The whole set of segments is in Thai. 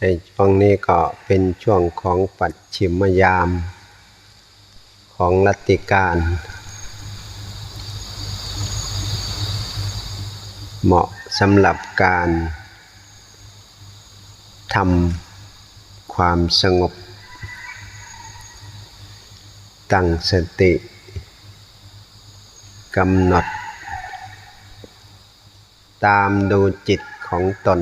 ในช่วงนี้ก็เป็นช่วงของปัจฉิมยาม ของรัตติการ เหมาะสำหรับการทำความสงบ ตั้งสติกำหนด ตามดูจิต ของตน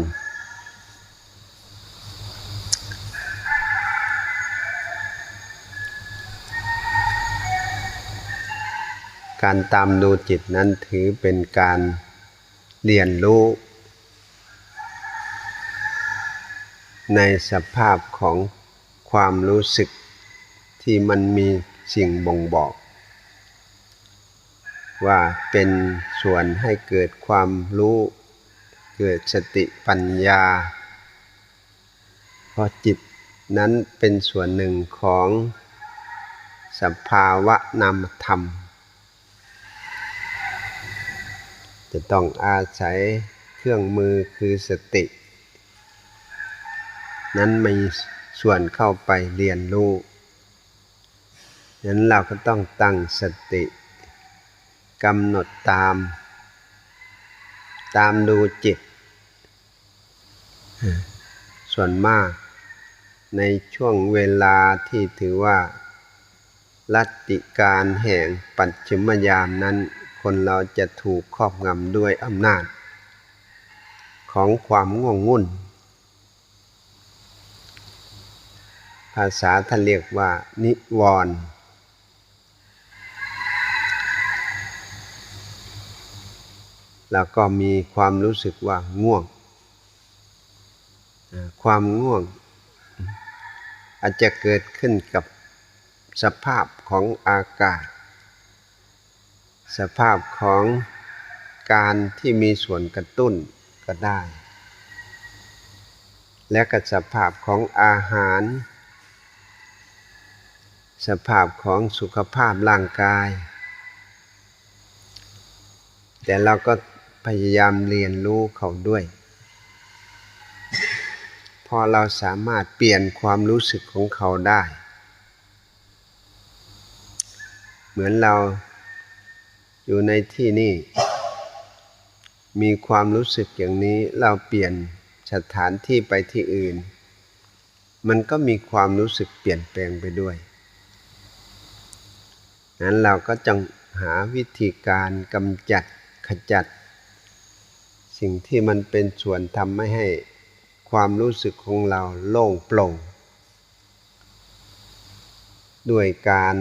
การตามดูจิตนั้นถือเป็นการเรียนรู้ ในสภาพของความรู้สึกที่มันมีสิ่งบ่งบอก ว่าเป็นส่วนให้เกิดความรู้ เกิดสติปัญญาพราะจิตนั้นเป็นส่วนหนึ่งของสภาวะนามธรรม จะต้องอาศัยเครื่องมือคือสติ นั้นมีส่วนเข้าไปเรียนรู้นั้นเราก็ต้องตั้งสติกำหนดตาม ตามดูจิต ส่วนมาก ในช่วงเวลาที่ถือว่า ลัตติการแห่งปัจฉิมยามนั้น คนเราจะถูกครอบงำด้วยอำนาจ ของความง่วงงุ่น ภาษาท่านเรียกว่า นิวรณ์ แล้วก็มีความรู้สึกว่าง่วง ความง่วง อาจจะเกิดขึ้นกับสภาพของอากาศ สภาพของการที่มีส่วนกระตุ้นก็ได้ และก็สภาพของอาหาร สภาพของสุขภาพร่างกาย แต่เราก็ พยายามเรียนรู้เขาด้วย พอเราสามารถเปลี่ยนความรู้สึกของเขาได้ เหมือนเราอยู่ในที่นี่ มีความรู้สึกอย่างนี้เราเปลี่ยนสถานที่ไปที่อื่น มันก็มีความรู้สึกเปลี่ยนแปลงไปด้วยนั้นเราก็จงหาวิธีการกำจัดขจัด สิ่งที่มันเป็นส่วนทำไม่ให้ความรู้สึกของเราโล่งโปร่ง ด้วยการ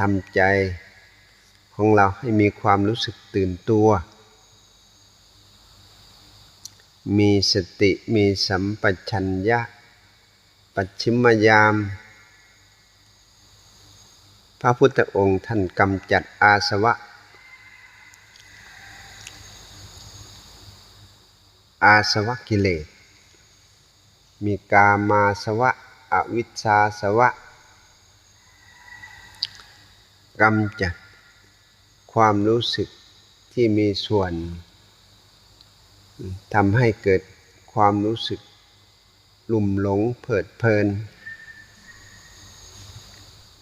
ทำใจของเราให้มีความรู้สึกตื่นตัว มีสติมีสัมปชัญญะ ปัจฉิมยาม พระพุทธองค์ท่านกำจัดอาสวะ อาสวะกิเลส มีกามาสวะ อวิชชาสวะกำจัดความรู้สึกที่มีส่วนทำให้เกิดความรู้สึกลุ่มหลงเผิดเพลิน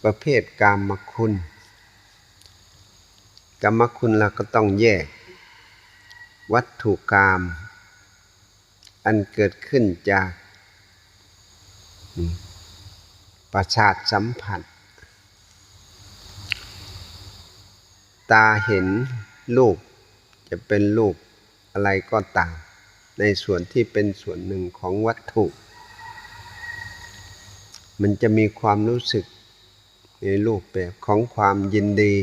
ประเภทกามคุณกามคุณเราก็ต้องแยก วัตถุกรรม อันเกิดขึ้นจากประสาทสัมผัส ตาเห็นรูปจะเป็นรูปอะไรก็ตาม ในส่วนที่เป็นส่วนหนึ่งของวัตถุ มันจะมีความรู้สึกในรูปแบบของความยินดี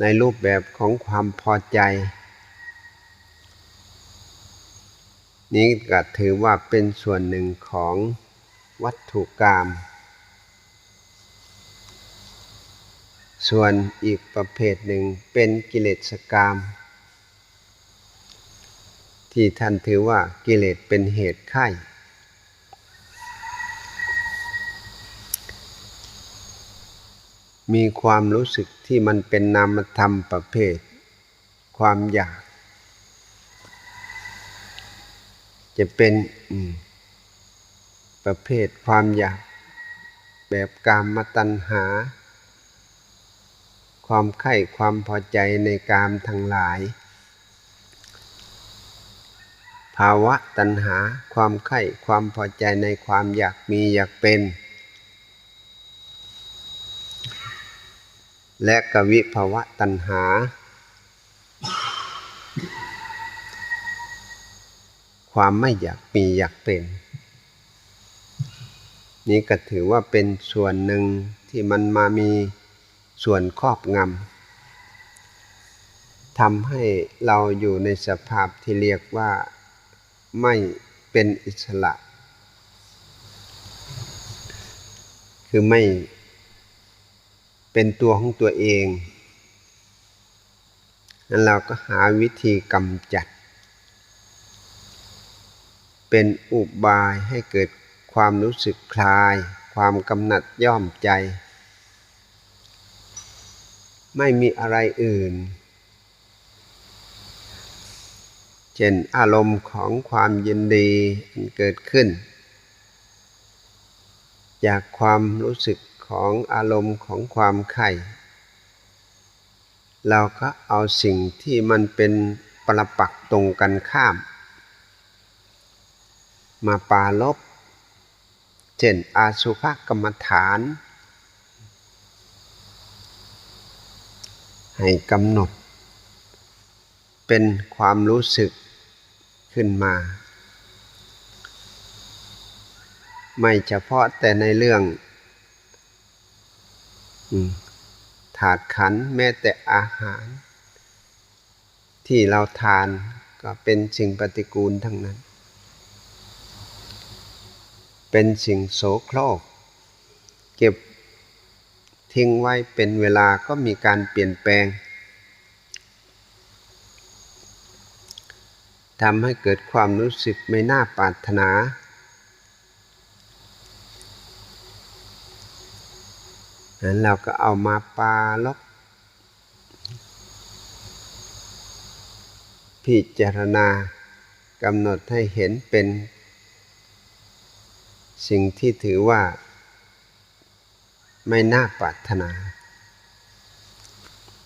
ในรูปแบบของความพอใจ นี้ก็ถือว่าเป็นส่วนหนึ่งของวัตถุกรรม ส่วนอีกประเภทหนึ่งเป็นกิเลสกรรม ที่ท่านถือว่ากิเลสเป็นเหตุไข้มีความรู้สึกที่มันเป็นนามธรรมประเภท ความอยาก จะเป็นประเภทความอยาก แบบกามมตัณหา ความไข่ความพอใจในกามทั้งหลาย ภาวะตัณหาความไข่ความพอใจในความอยากมีอยากเป็น และกวิภาวะตัณหา ความไม่อยากมีอยากเป็น นี้ก็ถือว่าเป็นส่วนหนึ่งที่มันมามีส่วนครอบงำทำให้เราอยู่ในสภาพที่เรียกว่าไม่เป็นอิสระ คือไม่เป็นตัวของตัวเองนั้นเราก็หาวิธีกำจัด เป็นอุบายให้เกิดความรู้สึกคลาย ความกำหนัดย่อมใจ ไม่มีอะไรอื่น เช่นอารมณ์ของความยินดีเกิดขึ้น จากความรู้สึกของอารมณ์ของความไข่เราก็เอาสิ่งที่มันเป็นปรปักตรงกันข้าม มาปาลบเช่นอาสุภกรรมฐาน ให้กำหนด เป็นความรู้สึกขึ้นมา ไม่เฉพาะแต่ในเรื่องถาดขันแม้แต่อาหาร ที่เราทานก็เป็นสิ่งปฏิกูลทั้งนั้น เป็นสิ่งโสโครก เก็บทิ้งไว้เป็นเวลาก็มีการเปลี่ยนแปลงทำให้เกิดความรู้สึกไม่น่าปรารถนา นั้นเราก็เอามาปาลบพิจารณากำหนดให้เห็นเป็น สิ่งที่ถือว่าไม่น่าปรารถนา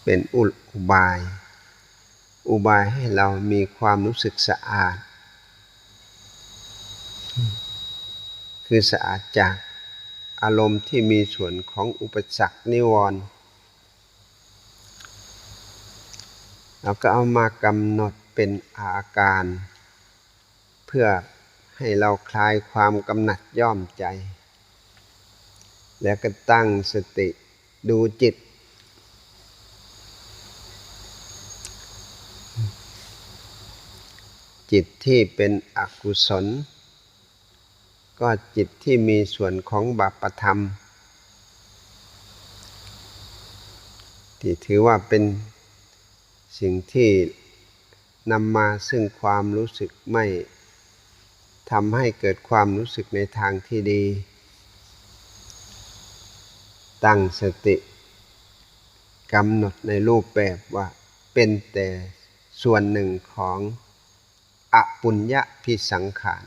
เป็นอุบาย อุบายให้เรามีความรู้สึกสะอาด คือสะอาดจากอารมณ์ที่มีส่วนของอุปสรรคนิวรณ์เราก็เอามากำหนดเป็นอาการ เพื่อ ให้เราคลายความกำหนัดย่อมใจ แล้วก็ตั้งสติดูจิต จิตที่เป็นอกุศล ก็จิตที่มีส่วนของบาปธรรม ที่ถือว่าเป็นสิ่งที่นำมาซึ่งความรู้สึกไม่ ทำให้เกิดความรู้สึกในทางที่ดี ตั้งสติกำหนดในรูปแบบว่าเป็นแต่ส่วนหนึ่งของอปุญญะพิสังขาร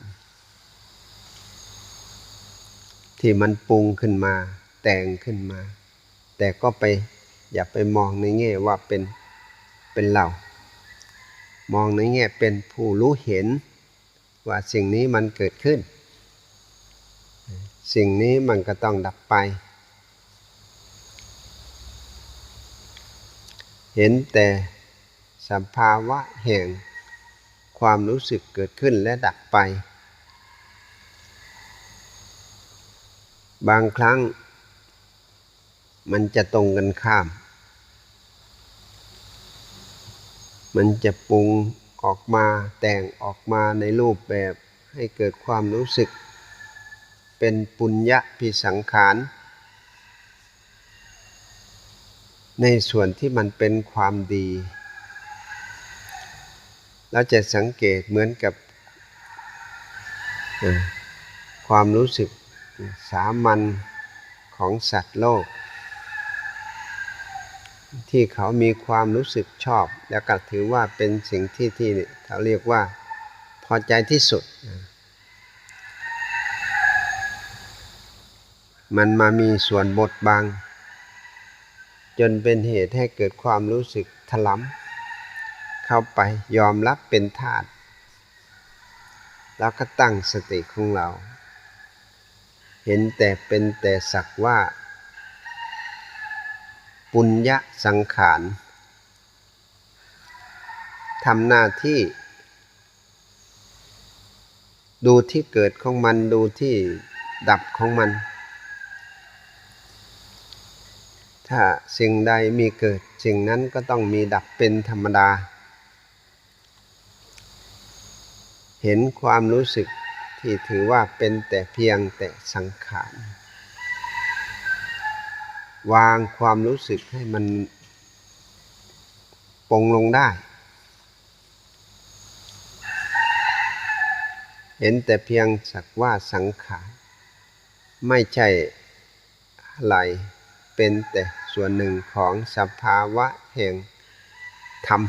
ที่มันปรุงขึ้นมา แต่งขึ้นมา แต่ก็ไปอย่าไปมองในแง่ว่าเป็นเป็นเรา มองในแง่เป็นผู้รู้เห็น ว่าสิ่งนี้มันเกิดขึ้น สิ่งนี้มันก็ต้องดับไป เห็นแต่สภาวะแห่งความรู้สึกเกิดขึ้นและดับไป บางครั้งมันจะตรงกันข้าม มันจะปรุง ออกมาแต่งออกมาในรูปแบบให้เกิดความรู้สึก เป็นปุญญะพิสังขาร ในส่วนที่มันเป็นความดี เราจะสังเกตเหมือนกับความรู้สึกสามัญของสัตว์โลก ที่เขามีความรู้สึกชอบ แล้วก็ถือว่าเป็นสิ่งที่ที่เขาเรียกว่าพอใจที่สุด มันมามีส่วนบดบัง จนเป็นเหตุให้เกิดความรู้สึกถลำเข้าไปยอมรับเป็นธาตุแล้วก็ตั้งสติของเรา เห็นแต่เป็นแต่สักว่า ปุญญสังขารทำหน้าที่ ดูที่เกิดของมันดูที่ดับของมัน ถ้าสิ่งใดมีเกิด สิ่งนั้นก็ต้องมีดับเป็นธรรมดา เห็นความรู้สึกที่ถือว่าเป็นแต่เพียงแต่สังขาร วางความรู้สึกให้มันปรงลงได้ เห็นแต่เพียงสักว่าสังขารไม่ใช่อะไรเป็นแต่ส่วนหนึ่งของสภาวะแห่งธรรม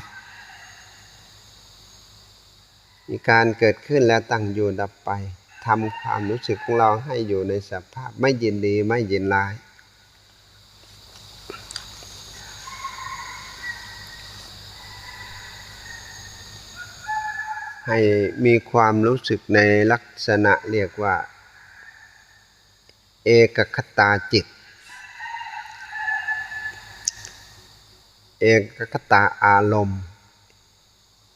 มีการเกิดขึ้นแล้วตั้งอยู่ดับไปทำความรู้สึกของเราให้อยู่ในสภาพไม่ยินดีไม่ยินร้าย ให้มีความรู้สึกในลักษณะเรียกว่า เอกคตาจิต เอกคตาอารมณ์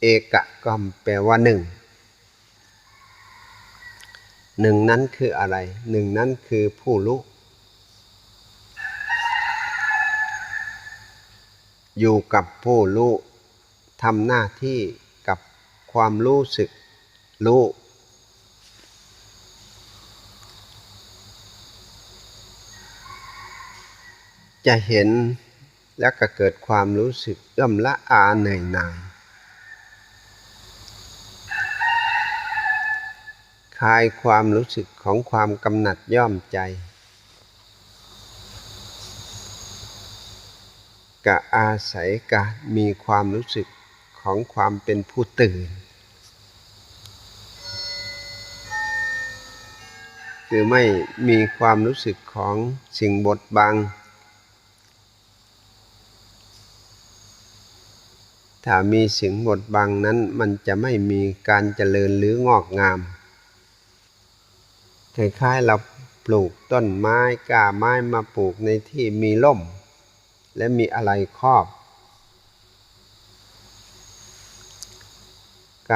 เอกก็แปลว่าหนึ่งหนึ่งนั้นคืออะไร หนึ่งนั้นคือผู้รู้อยู่กับผู้รู้ทำหน้าที่ ความรู้สึกรู้จะเห็นแล้วก็เกิดความรู้สึกเอื้อมละอาเหนื่อยหน่ายคลายความรู้สึกของความกำหนัดย่อมใจกะอาศัยการมีความรู้สึก ของความเป็นผู้ตื่น คือไม่มีความรู้สึกของสิ่งบดบัง ถ้ามีสิ่งบดบังนั้นมันจะไม่มีการเจริญหรืองอกงามคล้ายๆเราปลูกต้นไม้ก้าไม้มาปลูกในที่มีล่ม และมีอะไรครอบ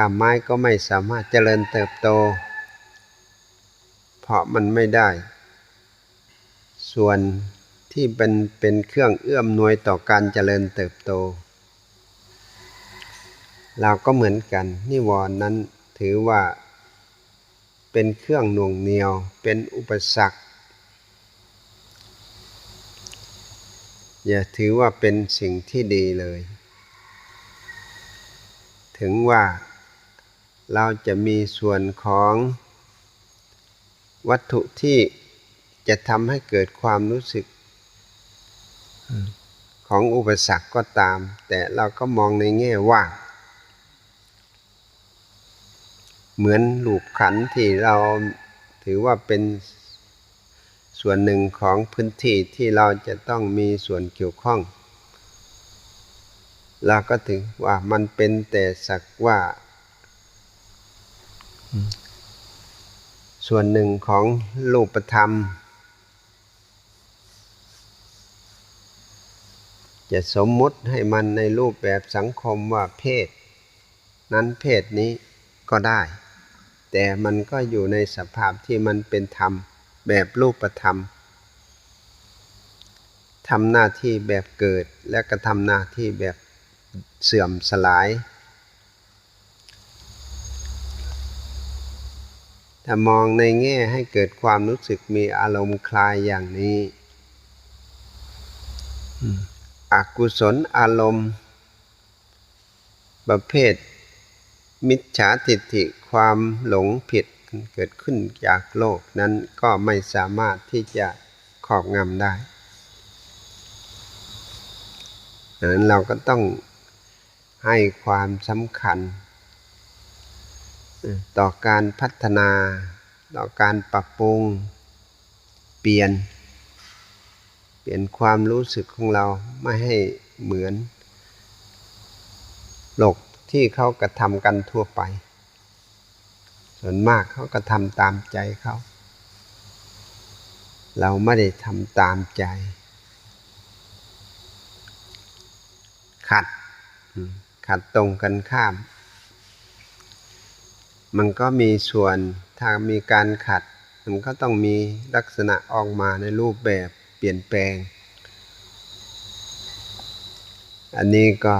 ก้าไม้ก็ไม่สามารถเจริญเติบโต เพราะมันไม่ได้ ส่วนที่เป็นเป็นเครื่องเอื้อมหน่วยต่อการเจริญเติบโต เราก็เหมือนกัน นิวรณ์นั้นถือว่า เป็นเครื่องหน่วงเหนียว เป็นอุปสรรคอย่าถือว่าเป็นสิ่งที่ดีเลย ถึงว่า เราจะมีส่วนของวัตถุที่จะทำให้เกิดความรู้สึกของอุปสรรคก็ตาม แต่เราก็มองในแง่ว่า เหมือนลูกขันที่เราถือว่าเป็นส่วนหนึ่งของพื้นที่ที่เราจะต้องมีส่วนเกี่ยวข้อง เราก็ถือว่ามันเป็นแต่สักว่า ส่วนหนึ่งของรูปธรรม จะสมมุติให้มันในรูปแบบสังคมว่าเพศ นั้นเพศนี้ก็ได้ แต่มันก็อยู่ในสภาพที่มันเป็นธรรมแบบรูปธรรมทำหน้าที่แบบเกิดและก็ทำหน้าที่แบบเสื่อมสลาย ถ้ามองในแง่ให้เกิดความรู้สึกมีอารมณ์คลายอย่างนี้อกุศลอารมณ์ ประเภท มิจฉาทิฏฐิความหลงผิดเกิดขึ้นจากโลกนั้นก็ไม่สามารถที่จะครอบงำได้ดังนั้นเราก็ต้องให้ความสำคัญ ต่อการพัฒนา ต่อการปรับปรุง เปลี่ยน เปลี่ยนความรู้สึกของเราไม่ให้เหมือนโลกที่เขากระทำกันทั่วไป ส่วนมากเขาก็ทำตามใจเขา เราไม่ได้ทำตามใจ ขัด ขัดตรงกันข้าม มันก็มีส่วนถ้ามีการขัด มันก็ต้องมีลักษณะออกมาในรูปแบบเปลี่ยนแปลง อันนี้ก็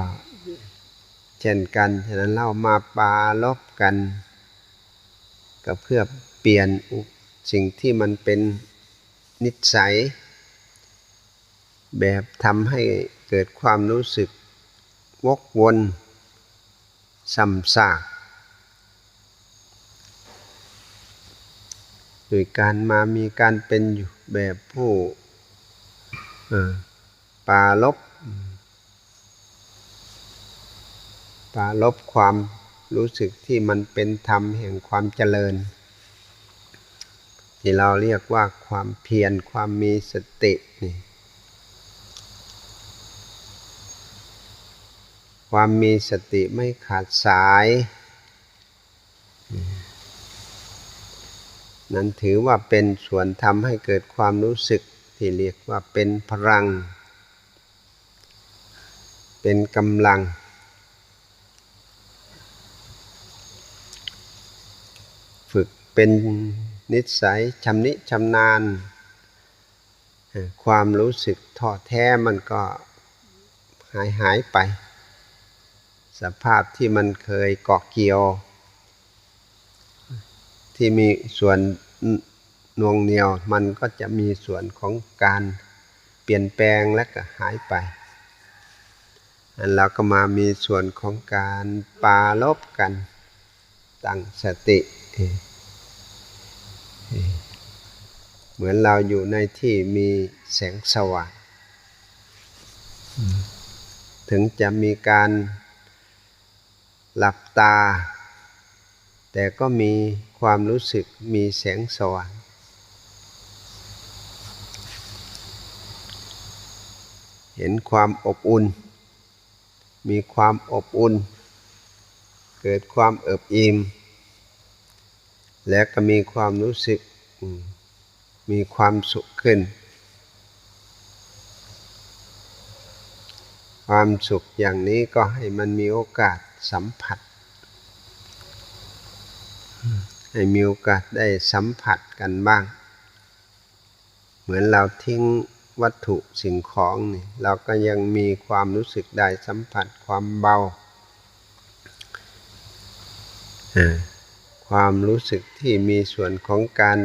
เช่นกันฉะนั้นเรามาปาลบกัน ก็เพื่อเปลี่ยนสิ่งที่มันเป็นนิสัย แบบทำให้เกิดความรู้สึกวกวนซ้ำซาก โดยการมามีการเป็นอยู่แบบผู้ปาลบปาลบความรู้สึกที่มันเป็นธรรมแห่งความเจริญ ที่เราเรียกว่าความเพียรความมีสตินี่ความมีสติไม่ขาดสาย นั้นถือว่าเป็นส่วนทำให้เกิดความรู้สึกที่เรียกว่าเป็นพลัง เป็นกำลัง ฝึกเป็นนิสัยชำนิชำนาญ ความรู้สึกท้อแท้มันก็หายหายไป สภาพที่มันเคยเกาะเกี่ยว ที่มีส่วนนวงเหนียว มันก็จะมีส่วนของการเปลี่ยนแปลงและก็หายไป อันเราก็มามีส่วนของการปาลบกันตั้งสติ เหมือนเราอยู่ในที่มีแสงสว่างถึงจะมีการหลับตา แต่ก็มี ความรู้สึกมีแสงสว่าง เห็นความอบอุ่น มีความอบอุ่น เกิดความเอิบอิ่ม แล้วก็มีความรู้สึกมีความสุขขึ้น ความสุขอย่างนี้ก็ให้มันมีโอกาสสัมผัส ให้มีโอกาสได้สัมผัสกันบ้าง เหมือนเราทิ้งวัตถุสิ่งของนี่เราก็ยังมีความรู้สึกได้สัมผัสความเบา ความรู้สึกที่มีส่วนของการ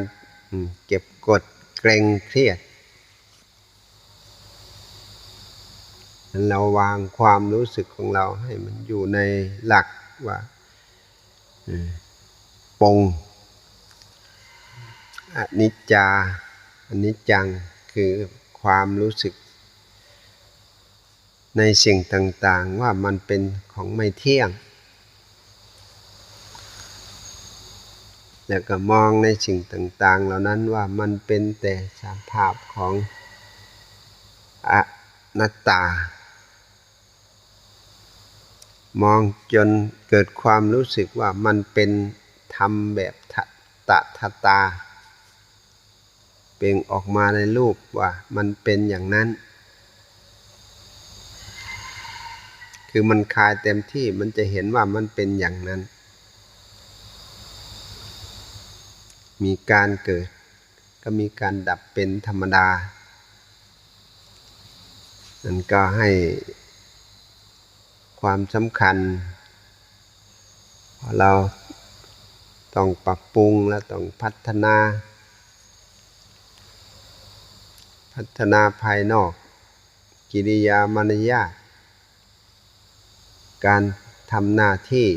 เก็บกดเกรงเครียด เราวางความรู้สึกของเราให้มันอยู่ในหลักว่า ปงอนิจจาอนิจจังคือความรู้สึก ในสิ่งต่างๆว่ามันเป็นของไม่เที่ยง แล้วก็มองในสิ่งต่าง ๆ เหล่านั้นว่ามันเป็นแต่สาภาพของอนัตตา มองจนเกิดความรู้สึกว่ามันเป็น ธรรมแบบตะทตา เปล่งออกมาในรูปว่ามันเป็นอย่างนั้น คือมันคลายเต็มที่มันจะเห็นว่ามันเป็นอย่างนั้น มีการเกิด ก็มีการดับเป็นธรรมดานั่นก็ให้ความสำคัญเรา ต้องปรับปรุงและต้องพัฒนา พัฒนาภายนอก กิริยามารยาทการทำหน้าที่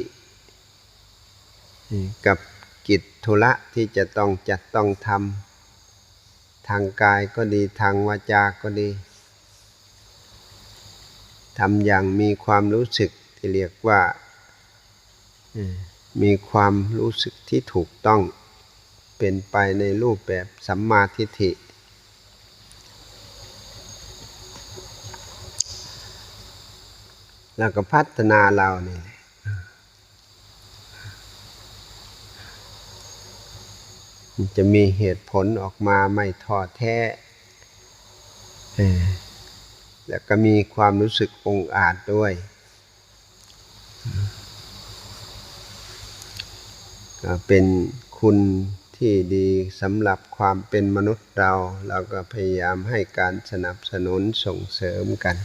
กับกิจธุระที่จะต้องจัดต้องทำทางกายก็ดีทางวาจาก็ดีทำอย่างมีความรู้สึกที่เรียกว่า มีความรู้สึกที่ถูกต้อง เป็นไปในรูปแบบสัมมาทิฏฐิ แล้วก็พัฒนาเรานี่แหละมันจะมีเหตุผลออกมาไม่ท้อแท้ แล้วก็มีความรู้สึกองอาจด้วย เป็นคุณที่ดีสำหรับความเป็นมนุษย์เรา เราก็พยายามให้การสนับสนุนส่งเสริมกัน